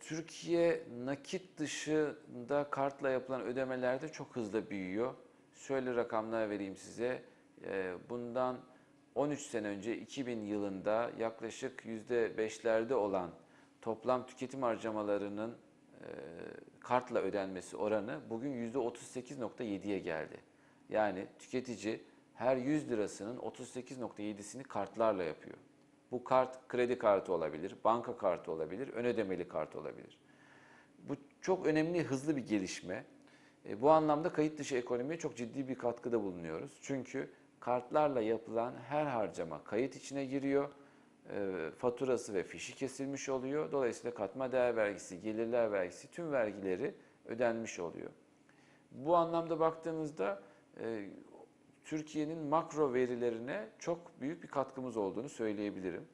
Türkiye nakit dışında kartla yapılan ödemelerde çok hızlı büyüyor. Şöyle rakamlar vereyim size. Ee, Bundan 13 sene önce 2000 yılında yaklaşık %5'lerde olan toplam tüketim harcamalarının e, kartla ödenmesi oranı bugün %38.7'ye geldi. Yani tüketici her 100 lirasının 38.7'sini kartlarla yapıyor. Bu kart kredi kartı olabilir, banka kartı olabilir, ön ödemeli kart olabilir. Bu çok önemli, hızlı bir gelişme. E, Bu anlamda kayıt dışı ekonomiye çok ciddi bir katkıda bulunuyoruz. Çünkü kartlarla yapılan her harcama kayıt içine giriyor. E, Faturası ve fişi kesilmiş oluyor. Dolayısıyla katma değer vergisi, gelirler vergisi tüm vergileri ödenmiş oluyor. Bu anlamda baktığımızda e, Türkiye'nin makro verilerine çok büyük bir katkımız olduğunu söyleyebilirim.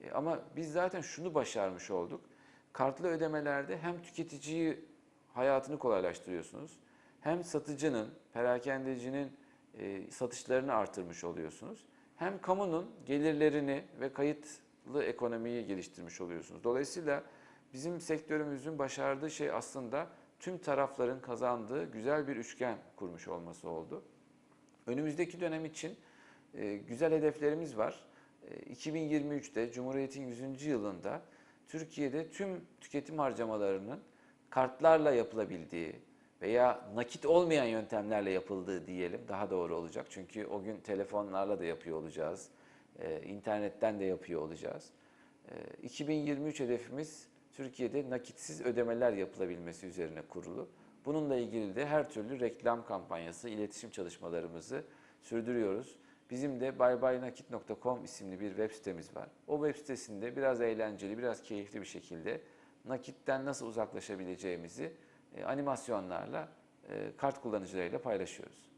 E, ama biz zaten şunu başarmış olduk. Kartlı ödemelerde hem tüketiciyi hayatını kolaylaştırıyorsunuz, hem satıcının, perakendecinin e, satışlarını artırmış oluyorsunuz. Hem kamunun gelirlerini ve kayıtlı ekonomiyi geliştirmiş oluyorsunuz. Dolayısıyla bizim sektörümüzün başardığı şey aslında tüm tarafların kazandığı güzel bir üçgen kurmuş olması oldu. Önümüzdeki dönem için e, güzel hedeflerimiz var. E, 2023'te Cumhuriyet'in 100. yılında Türkiye'de tüm tüketim harcamalarının kartlarla yapılabildiği veya nakit olmayan yöntemlerle yapıldığı diyelim daha doğru olacak. Çünkü o gün telefonlarla da yapıyor olacağız, e, internetten de yapıyor olacağız. E, 2023 hedefimiz Türkiye'de nakitsiz ödemeler yapılabilmesi üzerine kurulu. Bununla ilgili de her türlü reklam kampanyası, iletişim çalışmalarımızı sürdürüyoruz. Bizim de baybaynakit.com isimli bir web sitemiz var. O web sitesinde biraz eğlenceli, biraz keyifli bir şekilde nakitten nasıl uzaklaşabileceğimizi e, animasyonlarla e, kart kullanıcılarıyla paylaşıyoruz.